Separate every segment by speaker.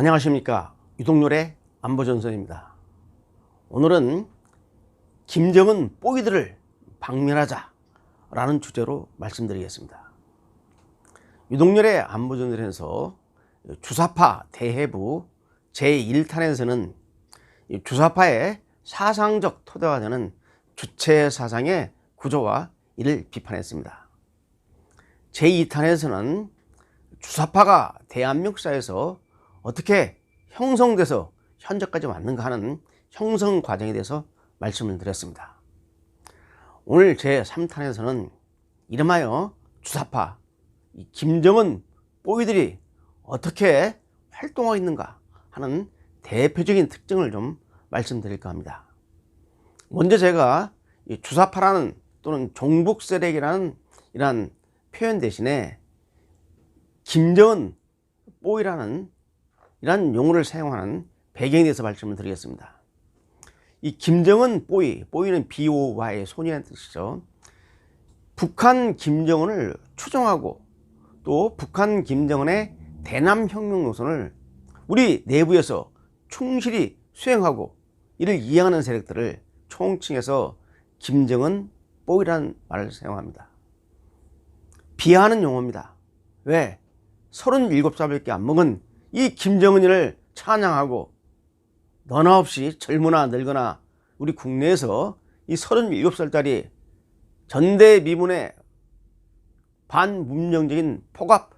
Speaker 1: 안녕하십니까 유동열의 안보전선입니다. 오늘은 김정은 뽀이들을 박멸하자 라는 주제로 말씀드리겠습니다. 유동열의 안보전선에서 주사파 대해부 제1탄에서는 주사파의 사상적 토대가 되는 주체 사상의 구조와 이를 비판했습니다. 제2탄에서는 주사파가 대한민국 사회에서 어떻게 형성돼서 현재까지 왔는가 하는 형성 과정에 대해서 말씀을 드렸습니다. 오늘 제 3탄에서는 이름하여 주사파 이 김정은 뽀이들이 어떻게 활동하고 있는가 하는 대표적인 특징을 좀 말씀드릴까 합니다. 먼저 제가 이 주사파라는 또는 종북 세력이라는 이러한 표현 대신에 김정은 뽀이라는 이러한 용어를 사용하는 배경에 대해서 말씀을 드리겠습니다. 이 김정은 뽀이, 뽀이는 비오와의 손이라는 뜻이죠. 북한 김정은을 추종하고 또 북한 김정은의 대남 혁명 노선을 우리 내부에서 충실히 수행하고 이를 이해하는 세력들을 총칭해서 김정은 뽀이라는 말을 사용합니다. 비하하는 용어입니다. 왜? 37살밖에 안 먹은 이 김정은이를 찬양하고 너나 없이 젊으나 늙거나 우리 국내에서 이 37살짜리 전대미문의 반문명적인 폭압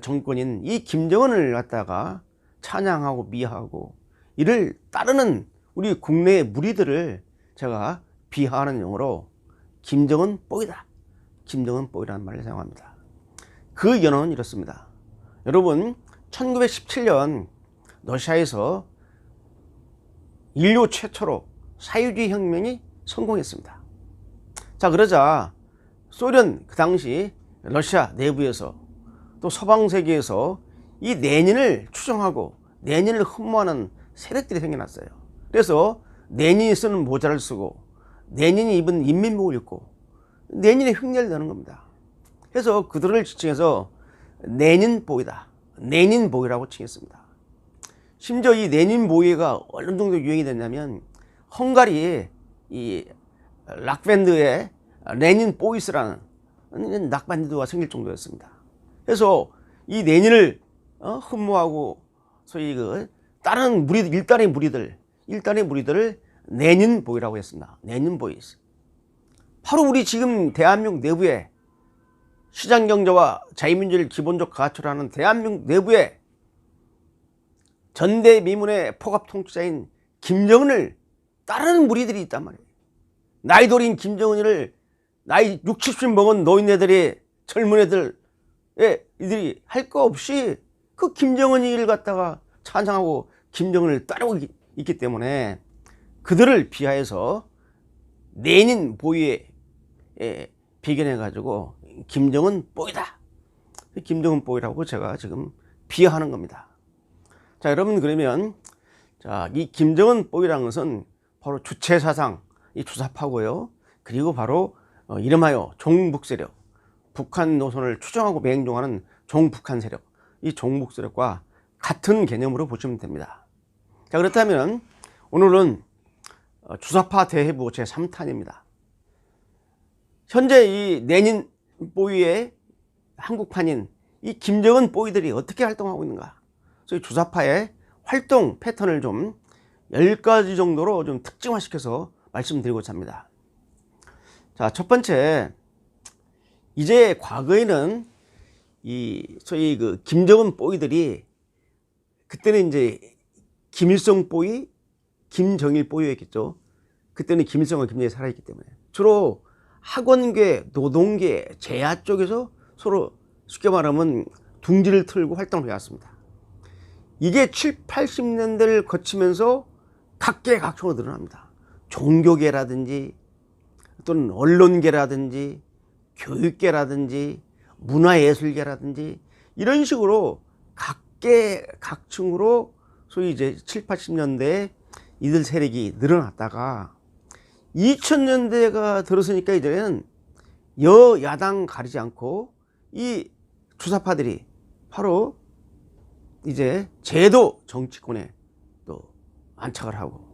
Speaker 1: 정권인 이 김정은을 갖다가 찬양하고 미하고 이를 따르는 우리 국내의 무리들을 제가 비하하는 용어로 김정은 뽀이다. 김정은 뽀이라는 말을 사용합니다. 그 연원은 이렇습니다. 여러분 1917년 러시아에서 인류 최초로 사유주의 혁명이 성공했습니다. 자 그러자 소련 그 당시 러시아 내부에서 또 서방 세계에서 이 내년을 추정하고 내년을 흠모하는 세력들이 생겨났어요. 그래서 내년이 쓰는 모자를 쓰고 내년이 입은 인민복을 입고 내년에 흉내를 내는 겁니다. 그래서 그들을 지칭해서 내년보이다. 내년보이라고 칭했습니다. 심지어 이 내년보이가 어느 정도 유행이 됐냐면 헝가리 이 락밴드의 레닌 보이스라는 락밴드가 생길 정도였습니다. 그래서 이 내년을 어, 흠모하고 소위 그 다른 무리들 일단의 무리들 일단의 무리들을 내년 보이라고 했습니다. 내년 보이스. 바로 우리 지금 대한민국 내부에 시장 경제와 자유민주를 기본적 가치로 하는 대한민국 내부에 전대미문의 포갑 통치자인 김정은을 따르는 무리들이 있단 말이에요. 나이 들인 김정은이를 나이 60, 70 먹은 노인네들이 젊은 애들 예, 이들이 할 거 없이 그 김정은이를 갖다가 찬양하고 김정은을 따르고 있기 때문에 그들을 비하해서 내닌 보위에 예, 비견해 가지고 김정은 뽀이다. 김정은 뽀이라고 제가 지금 비하하는 겁니다. 자, 여러분 그러면 자, 이 김정은 뽀이라는 것은 바로 주체 사상, 이 주사파고요. 그리고 바로 어, 이름하여 종북 세력, 북한 노선을 추정하고 맹종하는 종북한 세력, 이 종북 세력과 같은 개념으로 보시면 됩니다. 자, 그렇다면 오늘은 어, 주사파 대해부 제 3탄입니다. 현재 이 내년 보위의 한국판인 이 김정은 보위들이 어떻게 활동하고 있는가? 저희 주사파의 활동 패턴을 좀 10가지 정도로 좀 특징화시켜서 말씀드리고자 합니다. 자, 첫 번째, 이제 과거에는 이 소위 그 김정은 뽀이들이 그때는 이제 김일성 뽀이, 김정일 뽀이였겠죠. 그때는 김일성과 김정일이 살아있기 때문에 주로 학원계, 노동계, 재야 쪽에서 서로 쉽게 말하면 둥지를 틀고 활동을 해왔습니다. 이게 7, 80년대를 거치면서 각계각층으로 늘어납니다. 종교계라든지 또는 언론계라든지 교육계라든지 문화예술계라든지 이런 식으로 각계각층으로 소위 이제 7, 80년대에 이들 세력이 늘어났다가 2000년대가 들어서니까 이제는 여야당 가리지 않고 이 주사파들이 바로 이제 제도 정치권에 또 안착을 하고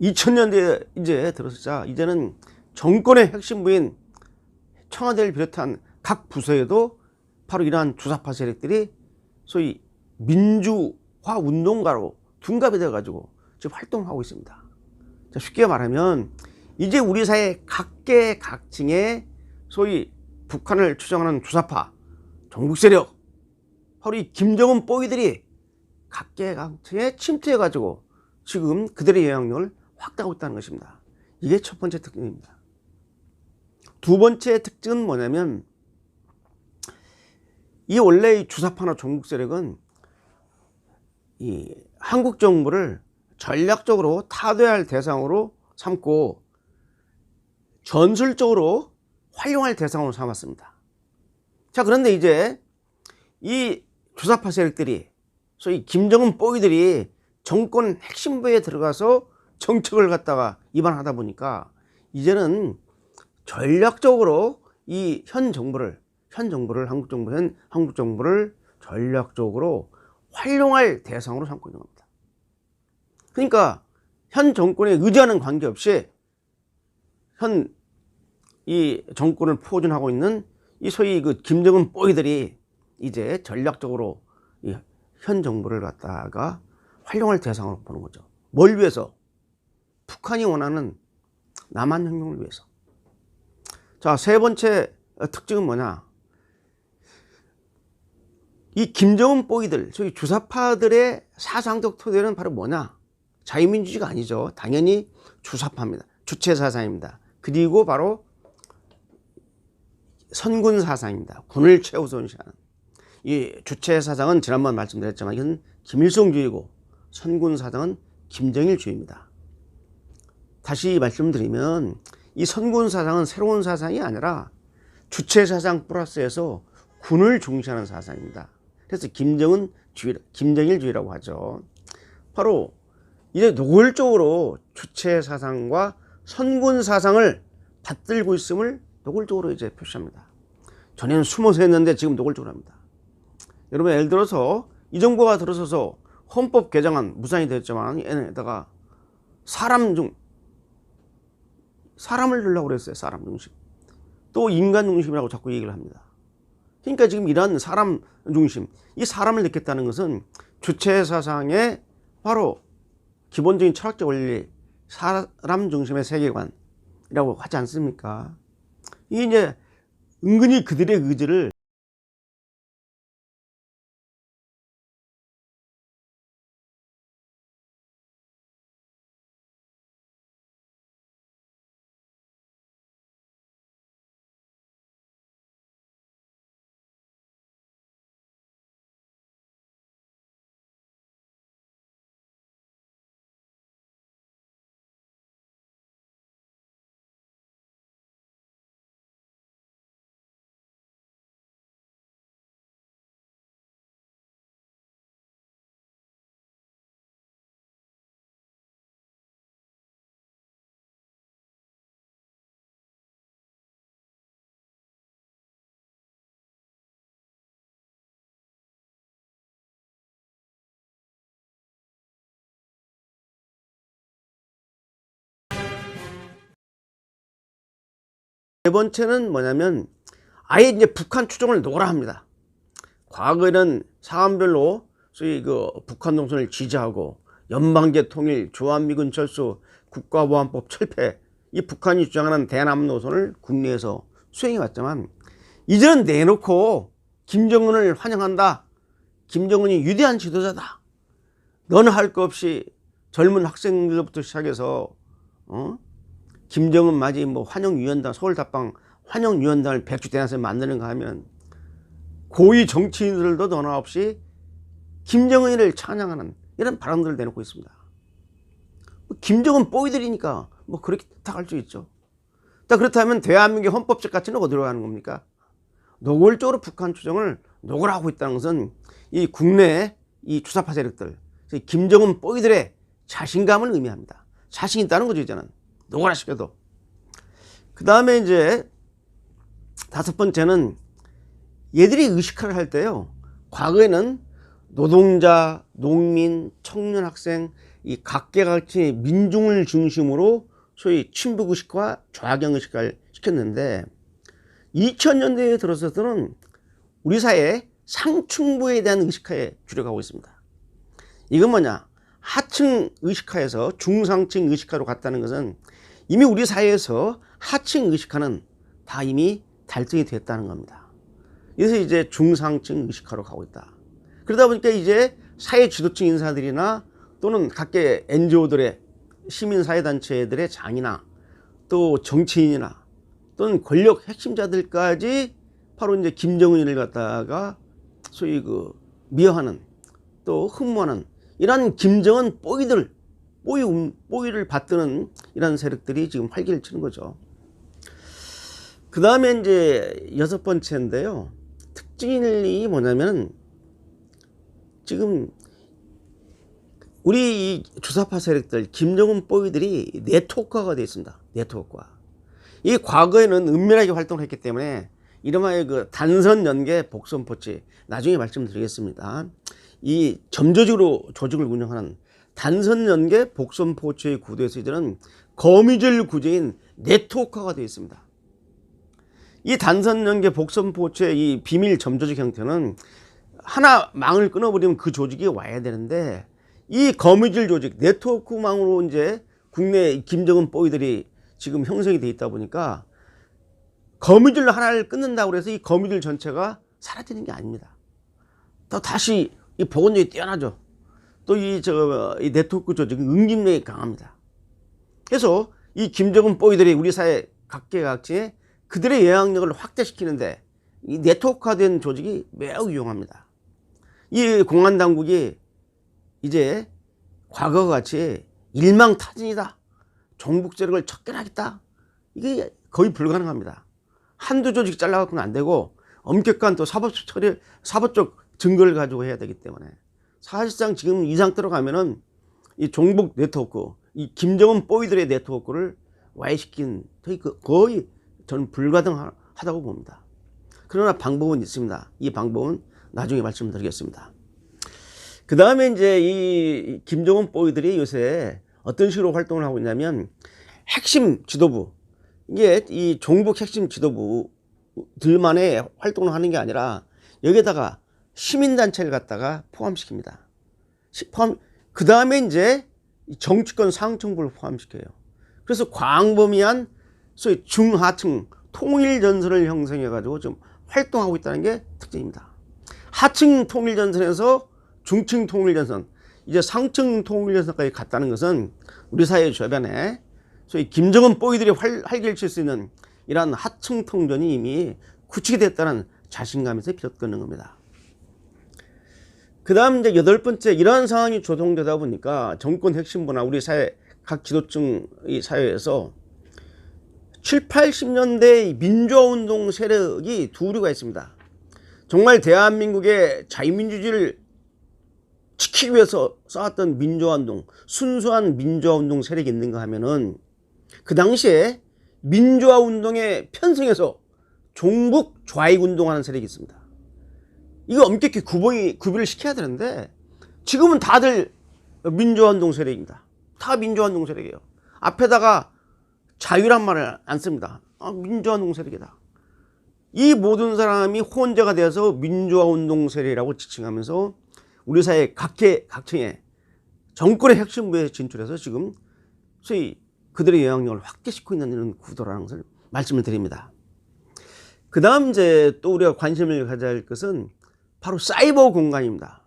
Speaker 1: 2000년대에 이제 들어서자 이제는 정권의 핵심 부인 청와대를 비롯한 각 부서에도 바로 이러한 주사파 세력들이 소위 민주화 운동가로 둔갑이 되어 가지고 지금 활동하고 있습니다. 자, 쉽게 말하면 이제 우리 사회 각계각층의 소위 북한을 추정하는 주사파 종북 세력 바로 이 김정은 뽀이들이 각계각층에 침투해가지고 지금 그들의 영향력을 확대하고 있다는 것입니다. 이게 첫 번째 특징입니다. 두 번째 특징은 뭐냐면 이 원래 이 주사파나 종북 세력은 이 한국 정부를 전략적으로 타도할 대상으로 삼고 전술적으로 활용할 대상으로 삼았습니다. 자, 그런데 이제 이 주사파 세력들이 소위 김정은 뽀이들이 정권 핵심부에 들어가서 정책을 갖다가 입안하다 보니까 이제는 전략적으로 이 현 정부를 현 정부를 한국 정부 현 한국 정부를 전략적으로 활용할 대상으로 삼고 있는 겁니다. 그러니까 현 정권에 의지하는 관계없이 현 이 정권을 포진하고 있는 이 소위 그 김정은 뽀이들이 이제 전략적으로 이현 정부를 갖다가 활용할 대상으로 보는 거죠. 뭘 위해서? 북한이 원하는 남한 혁명을 위해서. 자, 세 번째 특징은 뭐냐? 이 김정은 뽀이들, 소위 주사파들의 사상적 토대는 바로 뭐냐? 자유민주주의가 아니죠. 당연히 주사파입니다. 주체 사상입니다. 그리고 바로 선군 사상입니다. 군을 최우선시하는. 이 주체 사상은 지난번 말씀드렸지만 이건 김일성주의고 선군 사상은 김정일주의입니다. 다시 말씀드리면 이 선군 사상은 새로운 사상이 아니라 주체 사상 플러스에서 군을 중시하는 사상입니다. 그래서 김정은 주의, 김정일주의라고 하죠. 바로 이제 노골적으로 주체 사상과 선군 사상을 받들고 있음을 노골적으로 이제 표시합니다. 전에는 숨어서 했는데 지금 노골적으로 합니다. 여러분 예를 들어서 이 정부가 들어서서 헌법 개정안 무산이 됐지만 얘네다가 사람 중 사람을 넣으려고 그랬어요. 사람 중심. 또 인간 중심이라고 자꾸 얘기를 합니다. 그러니까 지금 이런 사람 중심, 이 사람을 넣겠다는 것은 주체 사상의 바로 기본적인 철학적 원리, 사람 중심의 세계관이라고 하지 않습니까? 이게 이제 은근히 그들의 의지를 네 번째는 뭐냐면 아예 이제 북한 추종을 놓으라 합니다. 과거에는 사안별로 소위 그 북한 동선을 지지하고 연방제 통일, 주한미군 철수, 국가보안법 철폐 이 북한이 주장하는 대남 노선을 국내에서 수행해 왔지만 이제는 내놓고 김정은을 환영한다. 김정은이 위대한 지도자다. 너는 할거 없이 젊은 학생들부터 시작해서 어? 김정은 맞이 뭐 환영위원단 서울답방 환영위원단을 백주 대낮에 만드는가 하면 고위 정치인들도 너나 없이 김정은이를 찬양하는 이런 발언들을 내놓고 있습니다. 뭐 김정은 뽀이들이니까 뭐 그렇게 탁할 수 있죠. 자 그렇다면 대한민국의 헌법적 가치는 어디로 가는 겁니까? 노골적으로 북한 추정을 노골하고 있다는 것은 이 국내 이 주사파 세력들, 김정은 뽀이들의 자신감을 의미합니다. 자신 있다는 거죠 이제는. 시켜도. 그 다음에 이제 다섯 번째는 얘들이 의식화를 할 때요. 과거에는 노동자, 농민, 청년 학생 이 각계각층의 민중을 중심으로 소위 친북 의식과 좌경 의식을 시켰는데 2000년대에 들어서서는 우리 사회에 상층부에 대한 의식화에 주력하고 있습니다. 이건 뭐냐? 하층 의식화에서 중상층 의식화로 갔다는 것은 이미 우리 사회에서 하층 의식화는 다 이미 달성이 됐다는 겁니다. 그래서 이제 중상층 의식화로 가고 있다. 그러다 보니까 이제 사회 지도층 인사들이나 또는 각계 NGO들의 시민사회단체들의 장이나 또 정치인이나 또는 권력 핵심자들까지 바로 이제 김정은을 갖다가 소위 그 미워하는 또 흠모하는 이런 김정은 뽀이들 뽀이 음, 뽀이를 받드는 이런 세력들이 지금 활기를 치는 거죠. 그 다음에 이제 여섯 번째인데요. 특징이 뭐냐면 지금 우리 이 주사파 세력들 김정은 뽀이들이 네트워크화가 되어 있습니다. 네트워크화. 이 과거에는 은밀하게 활동을 했기 때문에 이름하여 그 단선 연계 복선 포치 나중에 말씀드리겠습니다. 이 점조직으로 조직을 운영하는 단선 연계 복선 포치의 구도에서 이제는 거미줄 구조인 네트워크화가 되어 있습니다. 이 단선 연계 복선 포치의 이 비밀 점조직 형태는 하나 망을 끊어버리면 그 조직이 와야 되는데 이 거미줄 조직 네트워크망으로 이제 국내 김정은 뽀이들이 지금 형성이 돼 있다 보니까 거미줄 하나를 끊는다고 해서 이 거미줄 전체가 사라지는 게 아닙니다. 또 다시 이 보건력이 뛰어나죠. 또 이 저 이 네트워크 조직은 응집력이 강합니다. 그래서 이 김정은 뽀이들이 우리 사회 각계각층에 그들의 영향력을 확대시키는데 이 네트워크화된 조직이 매우 유용합니다. 이 공안 당국이 이제 과거와 같이 일망타진이다. 종북 세력을 척결하겠다. 이게 거의 불가능합니다. 한두 조직 잘라갖고는 안 되고 엄격한 또 사법적 처리, 사법적 증거를 가지고 해야 되기 때문에 사실상 지금 이 상태로 가면은 이 종북 네트워크, 이 김정은 뽀이들의 네트워크를 와해시킨 그- 거의 저는 불가능하다고 봅니다. 그러나 방법은 있습니다. 이 방법은 나중에 말씀드리겠습니다. 그 다음에 이제 이 김정은 뽀이들이 요새 어떤 식으로 활동을 하고 있냐면 핵심 지도부, 이게 이 종북 핵심 지도부들만의 활동을 하는 게 아니라 여기에다가 시민단체를 갖다가 포함시킵니다. 시- 포함, 그 다음에 이제 이 정치권 상층부를 포함시켜요. 그래서 광범위한 소위 중하층 통일 전선을 형성해 가지고 좀 활동하고 있다는 게 특징입니다. 하층 통일 전선에서 중층 통일 전선, 이제 상층 통일 전선까지 갔다는 것은 우리 사회 주변에 소위 김정은 뽀이들이 활, 활기를 칠수 있는 이러한 하층 통전이 이미 구축이 됐다는 자신감에서 비롯되는 겁니다. 그 다음 이제 여덟 번째, 이러한 상황이 조성되다 보니까 정권 핵심부나 우리 사회 각 지도층 이 사회에서 7, 80년대 민주화 운동 세력이 두 부류가 있습니다. 정말 대한민국의 자유민주주의를 지키기 위해서 쌓았던 민주화 운동, 순수한 민주화 운동 세력이 있는가 하면은 그 당시에 민주화 운동에 편승해서 종북 좌익 운동하는 세력이 있습니다. 이거 엄격히 구분이, 구비를 시켜야 되는데 지금은 다들 민주화 운동 세력입니다. 다 민주화 운동 세력이에요. 앞에다가 자유란 말을 안 씁니다. 아, 민주화 운동 세력이다. 이 모든 사람이 혼재가 되어서 민주화 운동 세력이라고 지칭하면서 우리 사회 각계 각층에 정권의 핵심부에 진출해서 지금 소위 그들의 영향력을 확대시키고 있는 이런 구도라는 것을 말씀을 드립니다. 그 다음 이제 또 우리가 관심을 가져야 할 것은 바로 사이버 공간입니다.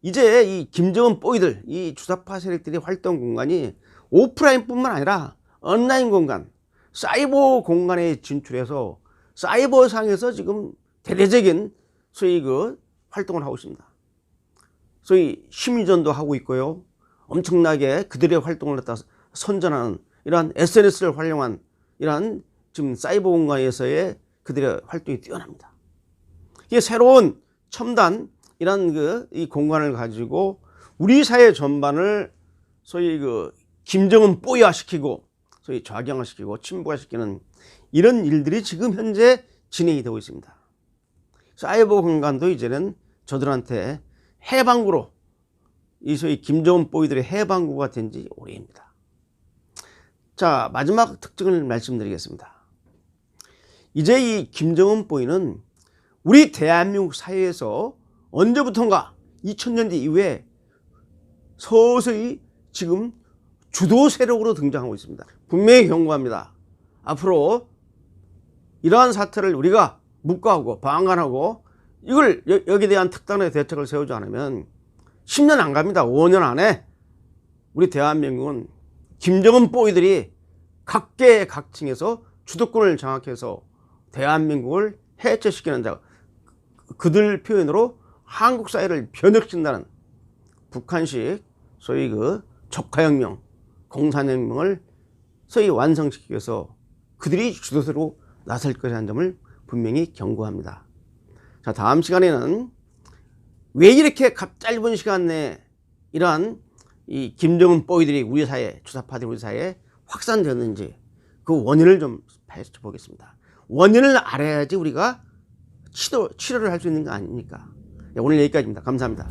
Speaker 1: 이제 이 김정은 뽀이들, 이 주사파 세력들의 활동 공간이 오프라인뿐만 아니라 온라인 공간, 사이버 공간에 진출해서 사이버 상에서 지금 대대적인 소위 그 활동을 하고 있습니다. 소위 심리전도 하고 있고요. 엄청나게 그들의 활동을 갖다 선전하는 이러한 SNS를 활용한 이러한 지금 사이버 공간에서의 그들의 활동이 뛰어납니다. 이게 새로운 첨단 이런 그 이 공간을 가지고 우리 사회 전반을 소위 그 김정은 뽀이화시키고 소위 좌경화시키고 침부화시키는 이런 일들이 지금 현재 진행이 되고 있습니다. 사이버 공간도 이제는 저들한테 해방구로 이 소위 김정은 보이들의 해방구가 된 지 오래입니다. 자 마지막 특징을 말씀드리겠습니다. 이제 이 김정은 보이는 우리 대한민국 사회에서 언제부턴가 2000년대 이후에 서서히 지금 주도 세력으로 등장하고 있습니다. 분명히 경고합니다. 앞으로 이러한 사태를 우리가 묵과하고 방관하고 이걸 여, 여기에 대한 특단의 대책을 세우지 않으면 10년 안 갑니다. 5년 안에 우리 대한민국은 김정은 보이들이 각계 각층에서 주도권을 장악해서 대한민국을 해체시키는 자 그들 표현으로 한국 사회를 변혁신다는 북한식 소위 그 적화혁명, 공산혁명을 소위 완성시키기 위해서 그들이 주도세로 나설 것이라는 점을 분명히 경고합니다. 자, 다음 시간에는 왜 이렇게 갑 짧은 시간 내에 이러한 이 김정은 뽀이들이 우리 사회에, 주사파들이 우리 사회에 확산되었는지 그 원인을 좀 파헤쳐 보겠습니다. 원인을 알아야지 우리가 치료, 치료를 할 수 있는 거 아닙니까? 네, 오늘 여기까지입니다. 감사합니다.